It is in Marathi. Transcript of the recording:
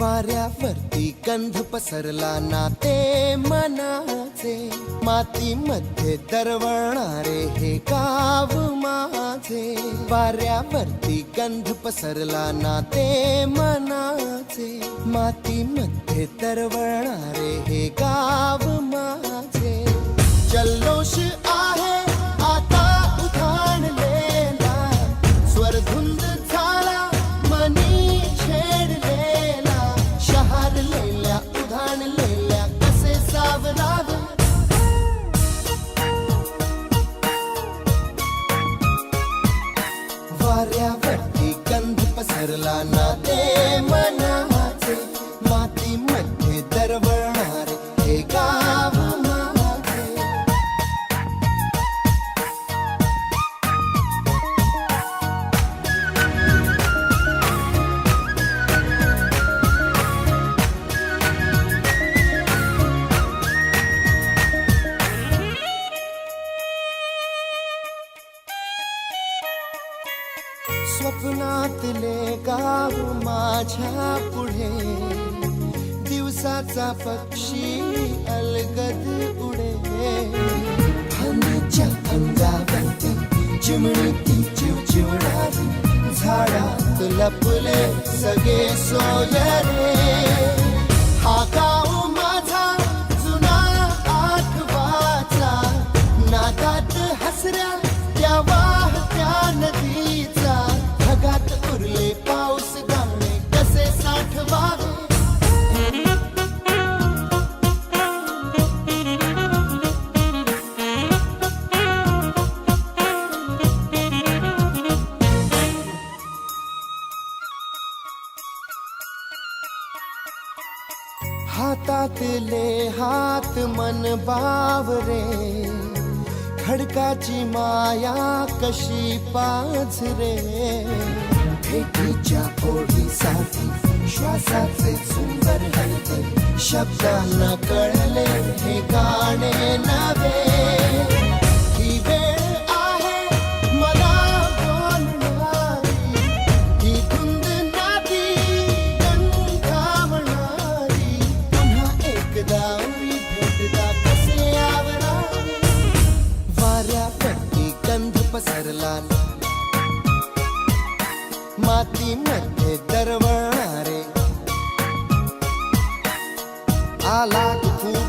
वाऱ्यावरती गंध पसरला ना ते मनाचे. मातीमध्ये दरवळणारे हे गाव माझे. वाऱ्यावरती गंध पसरला ना ते मनाचे. मातीमध्ये दरवळणारे हे गाव स्वप्नातले गाव माझ्या पुढे. दिवसाचा पक्षी अलगद उडे हनीच्या अंगावरती चिमणीती चिवचिवणारी. झाडात लपले सगळे सोयरे हा गाव माझा जुना आठवाचा. नादात हसऱ्या त्या हातातले हात मन बावरे खडकाची माया कशी पाझरे भेटीच्या ओढीसाठी श्वासाचे सुंदर हलते शब्दांना कळले हे गाणे नवे पसरला मातीमध्ये दरवळणारे I like the cool